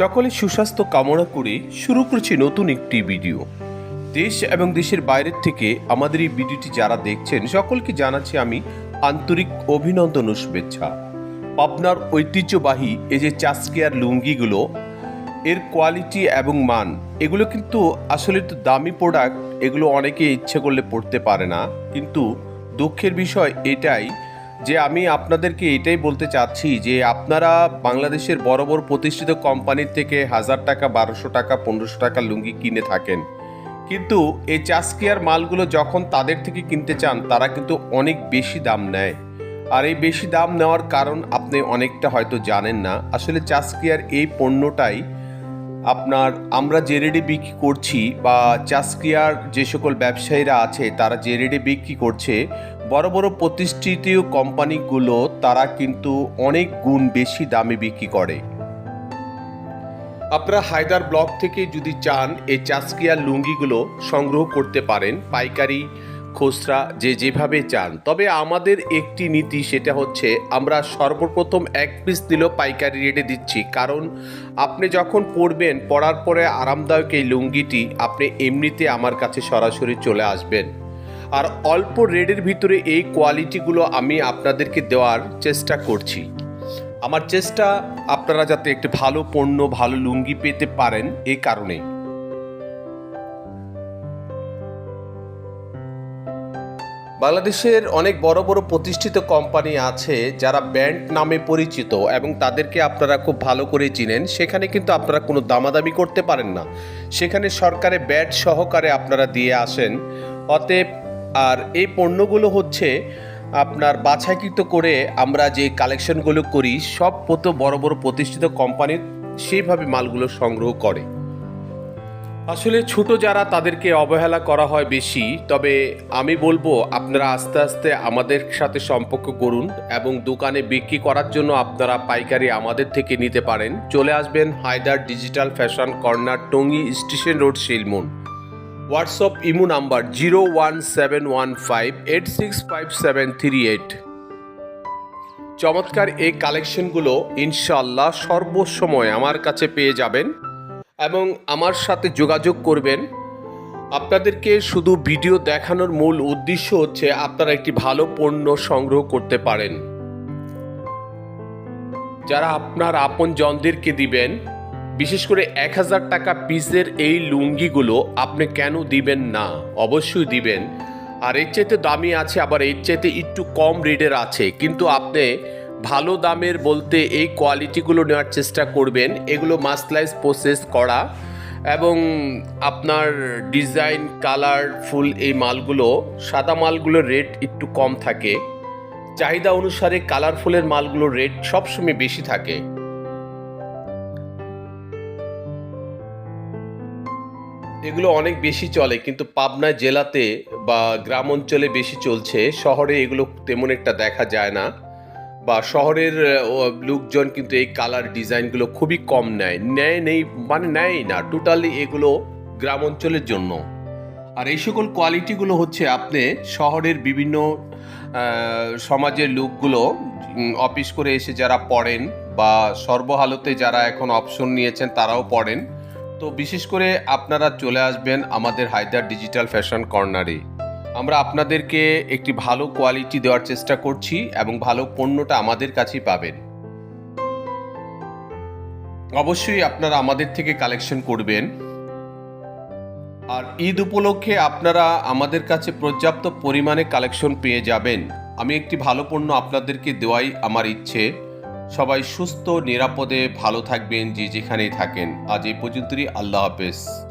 সকলে সুস্বাস্থ্য কামনা করে শুরু করছি নতুন একটি ভিডিও। দেশ এবং দেশের বাইরের থেকে আমাদের এই ভিডিওটি যারা দেখছেন, সকলকে জানাচ্ছি আমি আন্তরিক অভিনন্দন ও শুভেচ্ছা। পাবনার ঐতিহ্যবাহী এই যে চাষকিয়ার লুঙ্গিগুলো, এর কোয়ালিটি এবং মান, এগুলো কিন্তু আসলে তো দামি প্রোডাক্ট এগুলো অনেকে ইচ্ছে করলে পড়তে পারে না। কিন্তু দুঃখের বিষয় এটাই যে আমি আপনাদেরকে এটাই বলতে চাচ্ছি যে আপনারা বাংলাদেশের বড় বড় প্রতিষ্ঠিত কোম্পানির থেকে হাজার টাকা, বারোশো টাকা, পনেরোশো টাকা লুঙ্গি কিনে থাকেন। কিন্তু এই চাষকিয়ার মালগুলো যখন তাদের থেকে কিনতে চান, তারা কিন্তু অনেক বেশি দাম নেয়। আর এই বেশি দাম নেওয়ার কারণ আপনি অনেকটা হয়তো জানেন না। আসলে চাষকিয়ার এই পণ্যটাই আপনার আমরা যে রেটে বিক্রি করছি বা চাষক্রিয়ার যে সকল ব্যবসায়ীরা আছে, তারা যে রেটে বিক্রি করছে বড় বড় প্রতিষ্ঠিত কোম্পানিগুলো তারা কিন্তু অনেক গুণ বেশি দামে বিক্রি করে। আপনারা হায়দার ব্লক থেকে যদি চান, এই চাষক্রিয়ার লুঙ্গিগুলো সংগ্রহ করতে পারেন, পাইকারি, খুচরা, যে যেভাবে চান। তবে আমাদের একটি নীতি সেটা হচ্ছে, আমরা সর্বপ্রথম এক পিস দিলেও পাইকারি রেটে দিচ্ছি। কারণ আপনি যখন পরবেন, পরার পরে আরামদায়ক এই লুঙ্গিটি আপনি এমনিতে আমার কাছে সরাসরি চলে আসবেন। আর অল্প রেডের ভিতরে এই কোয়ালিটিগুলো আমি আপনাদেরকে দেওয়ার চেষ্টা করছি। আমার চেষ্টা আপনারা যাতে একটি ভালো পণ্য, ভালো লুঙ্গি পেতে পারেন এই কারণে। বাংলাদেশের অনেক বড় বড় প্রতিষ্ঠিত কোম্পানি আছে যারা ব্যান্ড নামে পরিচিত এবং তাদেরকে আপনারা খুব ভালো করে চিনেন। সেখানে কিন্তু আপনারা কোনো দামাদামি করতে পারেন না। সেখানে সরকারে ব্যাট সহকারে আপনারা দিয়ে আসেন। অতএব আর এই পণ্যগুলো হচ্ছে আপনার বাছাইকৃত করে আমরা যে কালেকশনগুলো করি, সব পত বড় বড় প্রতিষ্ঠিত কোম্পানির সেইভাবে মালগুলো সংগ্রহ করে। আসলে ছোট যারা তাদেরকে অবহেলা করা হয় বেশি, তবে আমি বলব আপনারা আস্তে আস্তে আমাদের সাথে সম্পর্ক করুন এবং দোকানে বিক্রি করার জন্য আপনারা পাইকারি আমাদের থেকে নিতে পারেন। চলে আসবেন Haidar digital fashion corner, Tongi station road Shilmun WhatsApp IMO number zero one seven one five eight six five seven three eight চমৎকার এই কালেকশনগুলো ইনশাল্লাহ সর্বসময় আমার কাছে পেয়ে যাবেন এবং আমার সাথে যোগাযোগ করবেন। আপনাদেরকে শুধু ভিডিও দেখানোর মূল উদ্দেশ্য হচ্ছে আপনারা একটি ভালো পণ্য সংগ্রহ করতে পারেন। যারা আপনার আপন জনদেরকে দিবেন বিশেষ করে এক হাজার টাকা পিসের এই লুঙ্গিগুলো আপনি কেন দিবেন না? অবশ্যই দিবেন। আর এর চাইতে দামি আছে, আবার এর চাইতে একটু কম রেটের আছে। কিন্তু আপনি ভালো দামের বলতে এই কোয়ালিটিগুলো নেওয়ার চেষ্টা করবেন। এগুলো মাসলাইজ প্রসেস করা এবং আপনার ডিজাইন কালার ফুল এই মালগুলো, সাদা মালগুলোর রেট একটু কম থাকে। চাহিদা অনুসারে কালারফুলের মালগুলোর রেট সবসময় বেশি থাকে। এগুলো অনেক বেশি চলে, কিন্তু পাবনা জেলাতে বা গ্রাম অঞ্চলে বেশি চলছে। শহরে এগুলো তেমন একটা দেখা যায় না বা শহরের লোকজন কিন্তু এই কালার ডিজাইনগুলো খুবই কম নেয়। নেয় নেই মানে নেয়ই না টোটালি এগুলো গ্রাম অঞ্চলের জন্য। আর এই সকল কোয়ালিটিগুলো হচ্ছে আপনি শহরের বিভিন্ন সমাজের লোকগুলো অফিস করে এসে যারা পড়েন বা সর্বহালতে যারা এখন অপশন নিয়েছেন তারাও পড়েন। তো বিশেষ করে আপনারা চলে আসবেন আমাদের হায়দার ডিজিটাল ফ্যাশন কর্নারে। আমরা আপনাদেরকে একটি ভালো কোয়ালিটি দেওয়ার চেষ্টা করছি এবং ভালো পণ্যটা আমাদের কাছেই পাবেন। অবশ্যই আপনারা আমাদের থেকে কালেকশন করবেন। আর ঈদ উপলক্ষে আপনারা আমাদের কাছে পর্যাপ্ত পরিমাণে কালেকশন পেয়ে যাবেন। আমি একটি ভালো পণ্য আপনাদেরকে দেওয়াই আমার ইচ্ছে। সবাই সুস্থ নিরাপদে ভালো থাকবেন যে যেখানেই থাকেন। আজ এই পর্যন্তই। আল্লাহ হাফেজ।